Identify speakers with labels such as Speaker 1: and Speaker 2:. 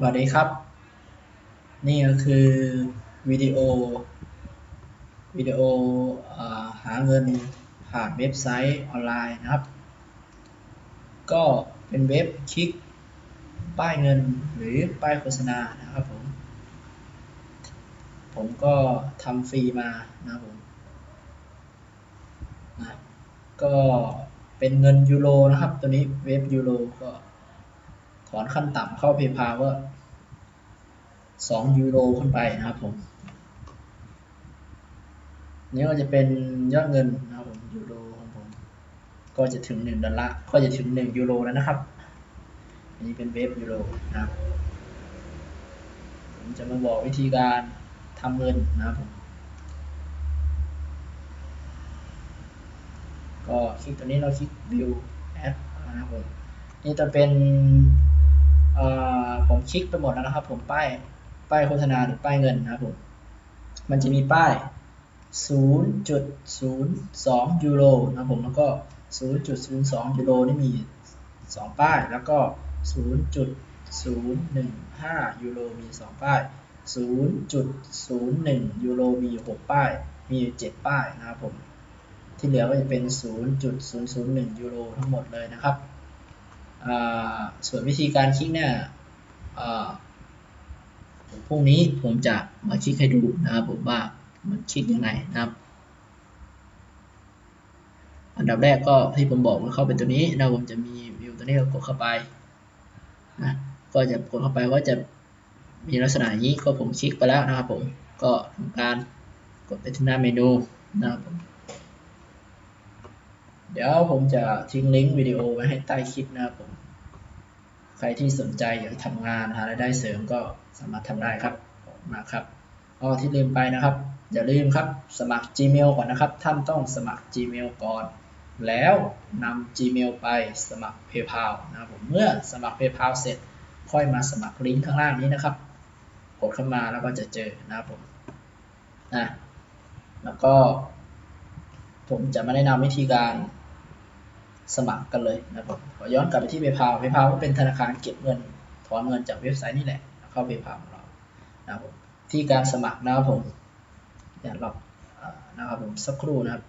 Speaker 1: สวัสดีครับ นี่ก็คือวิดีโอวิดีโออ่าหาเงินผ่านเว็บไซต์ออนไลน์นะครับ ก็เป็นเว็บคลิก ป้ายเงินหรือป้ายโฆษณานะครับผม ผมก็ทำฟรีมานะครับผมนะก็เป็นเงินยูโรนะครับ ตัวนี้เว็บยูโรก็ ถอนขั้นต่ำเข้าเพย์พาก็สองยูโรขึ้นไปนะครับผมนี่ก็จะเป็นยอดเงินนะครับผมยูโรของผมก็จะถึงหนึ่งดอลลาร์ก็จะถึงหนึ่งยูโรแล้วนะครับ อันนี้เป็นเว็บยูโรนะครับผมจะมาบอกวิธีการทำเงินนะครับผมก็คลิกตัวนี้เราคลิก view app นะครับผมนี่จะเป็น คลิกไปหมดแล้วนะครับ ผมป้ายป้ายโฆษณาหรือป้ายเงินนะครับผมมันจะมีป้าย 0.02 ยูโรนะครับผมแล้วก็ 0.02 ยูโรนี่มี 2 ป้าย แล้วก็ 0.015 ยูโรมี 2 ป้าย 0.01 ยูโรมี 6 ป้าย มี 7 ป้ายนะครับผมที่เหลือก็จะเป็น 0.001 ยูโรทั้งหมดเลยนะครับอ่าส่วนวิธีการคลิกเนี่ย พรุ่งนี้ผมจะมาคลิกให้ดูนะครับผมว่ามันคลิกยังไงนะครับ อันดับแรกก็ที่ผมบอกว่าเข้าไปตัวนี้นะผมจะมีวิวตัวนี้เรากดเข้าไปนะก็จะกดเข้าไปก็จะมีลักษณะอย่างนี้ก็ผมคลิกไปแล้วนะครับผมก็ทำการกดไปที่หน้าเมนูนะครับผมเดี๋ยวผมจะทิ้งลิงก์วิดีโอไว้ให้ใต้คลิปนะครับผม ใครที่สนใจอยากทำงานหารายได้เสริมก็สามารถทำได้ครับมาครับอ๋อที่ลืมไปนะครับ อย่าลืมครับสมัคร Gmail ก่อนนะครับ ท่านต้องสมัคร Gmail ก่อน แล้วนำ Gmail ไปสมัคร PayPal นะครับผมเมื่อสมัคร PayPal เสร็จค่อยมาสมัครลิงก์ข้างล่างนี้นะครับ กดเข้ามาแล้วก็จะเจอนะครับผมนะแล้วก็ผมจะมาแนะนำวิธีการ สมัครกันเลยนะครับผมขอย้อนกลับไปที่ PayPal PayPal ก็เป็นธนาคารเก็บเงินถอนเงินจากเว็บไซต์นี่แหละเข้า PayPal ของเรานะครับผมที่การสมัครนะครับผมอย่าหลอกอ่านะครับผมสักครู่นะครับ